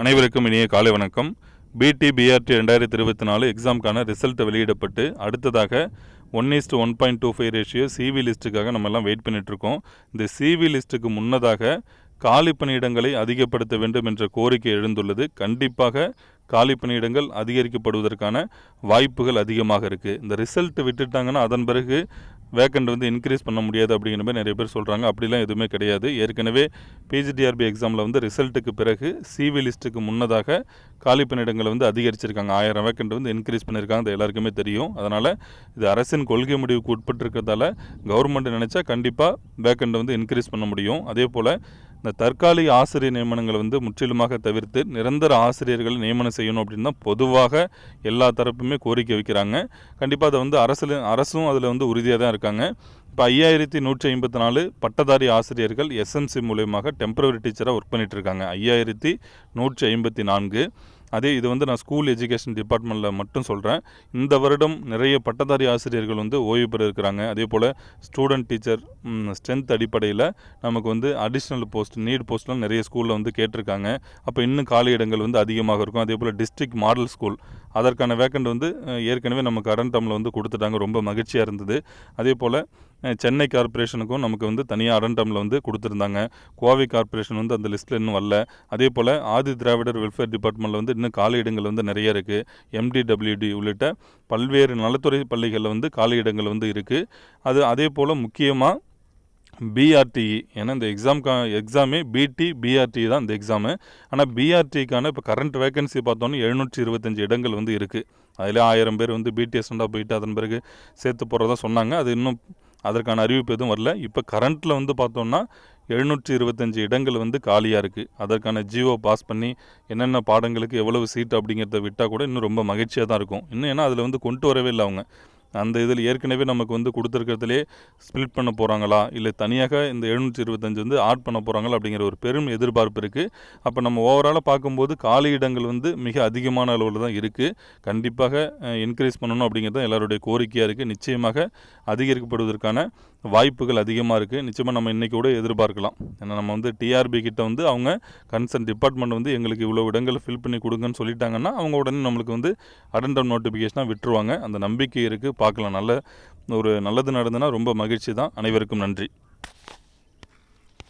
அனைவருக்கும் இனிய காலை வணக்கம். பிடி பிஆர்டி ரெண்டாயிரத்தி இருபத்தி நாலு எக்ஸாமுக்கான ரிசல்ட் வெளியிடப்பட்டு அடுத்ததாக one is to one point two five ratio CV லிஸ்ட்டுக்காக நம்ம எல்லாம் வெயிட் பண்ணிகிட்ருக்கோம் இருக்கோம். இந்த சிவி லிஸ்ட்டுக்கு முன்னதாக காலி பணியிடங்களை அதிகப்படுத்த வேண்டும் என்ற கோரிக்கை எழுந்துள்ளது. கண்டிப்பாக காலி பணியிடங்கள் அதிகரிக்கப்படுவதற்கான வாய்ப்புகள் அதிகமாக இருக்குது இந்த ரிசல்ட் விட்டுட்டாங்கன்னா அதன் பிறகு வேக்கண்ட் வந்து இன்க்ரீஸ் பண்ண முடியாது அப்படிங்கிற மாதிரி நிறைய பேர் சொல்கிறாங்க அப்படிலாம் எதுவுமே கிடையாது. ஏற்கனவே பிஜிடிஆர்பி எக்ஸாமில் வந்து ரிசல்ட்டுக்கு பிறகு சிவி லிஸ்ட்டுக்கு முன்னதாக காலி பணியிடங்களை வந்து அதிகரிச்சிருக்காங்க. ஆயிரம் வேக்கண்ட் வந்து இன்க்ரீஸ் பண்ணியிருக்காங்க. அது எல்லாருக்குமே தெரியும். அதனால் இது அரசின் கொள்கை முடிவுக்கு உட்பட்டிருக்கிறதால கவர்மெண்ட் நினச்சா கண்டிப்பாக வேக்கண்ட் வந்து இன்க்ரீஸ் பண்ண முடியும். அதே போல் இந்த தற்காலிக ஆசிரியர் நியமனங்களை வந்து முற்றிலுமாக தவிர்த்து நிரந்தர ஆசிரியர்களை நியமனம் செய்யணும் அப்படின்னு தான் பொதுவாக எல்லா தரப்புமே கோரிக்கை வைக்கிறாங்க. கண்டிப்பாக அதை வந்து அரசு அரசும் அதில் வந்து உறுதியாக தான் இருக்காங்க. இப்போ ஐயாயிரத்தி நூற்றி ஐம்பத்தி நாலு பட்டதாரி ஆசிரியர்கள் எஸ்எம்சி மூலயமாக டெம்பரவரி டீச்சராக ஒர்க் பண்ணிகிட்டு இருக்காங்க. ஐயாயிரத்தி நூற்றி ஐம்பத்தி நான்கு. அதே இது வந்து நான் ஸ்கூல் எஜுகேஷன் டிபார்ட்மெண்ட்டில் மட்டும் சொல்கிறேன் இந்த வருடம் நிறைய பட்டதாரி ஆசிரியர்கள் வந்து ஓய்வு பெற இருக்கிறாங்க. அதே போல் ஸ்டூடெண்ட் டீச்சர் ஸ்ட்ரென்த் அடிப்படையில் நமக்கு வந்து அடிஷ்னல் போஸ்ட் நீட் போஸ்ட்லாம் நிறைய ஸ்கூலில் வந்து கேட்டிருக்காங்க. அப்போ இன்னும் காலி இடங்கள் வந்து அதிகமாக இருக்கும். அதே போல் டிஸ்ட்ரிக்ட் மாடல் ஸ்கூல் அதற்கான வேக்கண்ட் வந்து ஏற்கனவே நமக்கு கரண்ட் டம்மில் வந்து கொடுத்துட்டாங்க. ரொம்ப மகிழ்ச்சியாக இருந்தது. அதே போல் சென்னை கார்ப்பரேஷனுக்கும் நமக்கு வந்து தனியாக அரண்டமில் வந்து கொடுத்துருந்தாங்க. கோவை கார்ப்பரேஷன் வந்து அந்த லிஸ்ட்டில் இன்னும் வரல. அதே போல் ஆதி திராவிடர் வெல்ஃபேர் டிபார்ட்மெண்ட்டில் வந்து இன்னும் காலி இடங்கள் வந்து நிறைய இருக்குது எம்டிடபிள்யூடி உள்ளிட்ட பல்வேறு நலத்துறை பள்ளிகளில் வந்து காலி இடங்கள் வந்து இருக்குது அது அதே போல் முக்கியமாக பிஆர்டிஇ ஏன்னா இந்த எக்ஸாம்க்கா எக்ஸாமே பிடி பிஆர்டி தான் இந்த எக்ஸாமு ஆனால் பிஆர்டிக்கான இப்போ கரண்ட் வேகன்சி பார்த்தோன்னா எழுநூற்றி இருபத்தஞ்சி இடங்கள் வந்து இருக்குது அதில் ஆயிரம் பேர் வந்து பிடிஎஸ்டாக போயிட்டு அதன் பிறகு சேர்த்து போகிறதா சொன்னாங்க. அது இன்னும் அதற்கான அறிவிப்பு எதுவும் வரல. இப்போ கரண்ட்டில் வந்து பார்த்தோன்னா எழுநூற்றி இருபத்தஞ்சி இடங்கள் வந்து காலியாக இருக்குது அதற்கான ஜியோ பாஸ் பண்ணி என்னென்ன பாடங்களுக்கு எவ்வளவு சீட் அப்படிங்கிறத விட்டால் கூட இன்னும் ரொம்ப மகிழ்ச்சியாக தான் இருக்கும். இன்னும் ஏன்னா அதில் வந்து கொண்டு வரவே இல்லை அவங்க. அந்த இதில் ஏற்கனவே நமக்கு வந்து கொடுத்துருக்கிறதுலே ஸ்ப்ளிட் பண்ண போகிறாங்களா இல்லை தனியாக இந்த எழுநூற்றி இருபத்தஞ்சு வந்து ஆட் பண்ண போகிறாங்களா அப்படிங்கிற ஒரு பெரும் எதிர்பார்ப்பு இருக்குது அப்போ நம்ம ஓவராலாக பார்க்கும்போது காலி இடங்கள் வந்து மிக அதிகமான அளவில் தான் இருக்குது கண்டிப்பாக இன்க்ரீஸ் பண்ணணும் அப்படிங்கிறது தான் எல்லாருடைய கோரிக்கையாக இருக்குது நிச்சயமாக அதிகரிக்கப்படுவதற்கான வாய்ப்புகள் அதிகமாக இருக்குது நிச்சயமாக நம்ம இன்றைக்கி கூட எதிர்பார்க்கலாம். ஏன்னா நம்ம வந்து டிஆர்பி கிட்ட வந்து அவங்க கன்சர்ன் டிபார்ட்மெண்ட் வந்து எங்களுக்கு இவ்வளோ இடங்களை ஃபில் பண்ணி கொடுங்கன்னு சொல்லிட்டாங்கன்னா அவங்க உடனே நம்மளுக்கு வந்து அடண்டம் நோட்டிஃபிகேஷனாக விட்டுருவாங்க. அந்த நம்பிக்கை இருக்குது பார்க்கலாம். நல்ல ஒரு நல்லது நடந்ததுன்னா ரொம்ப மகிழ்ச்சி தான். அனைவருக்கும் நன்றி.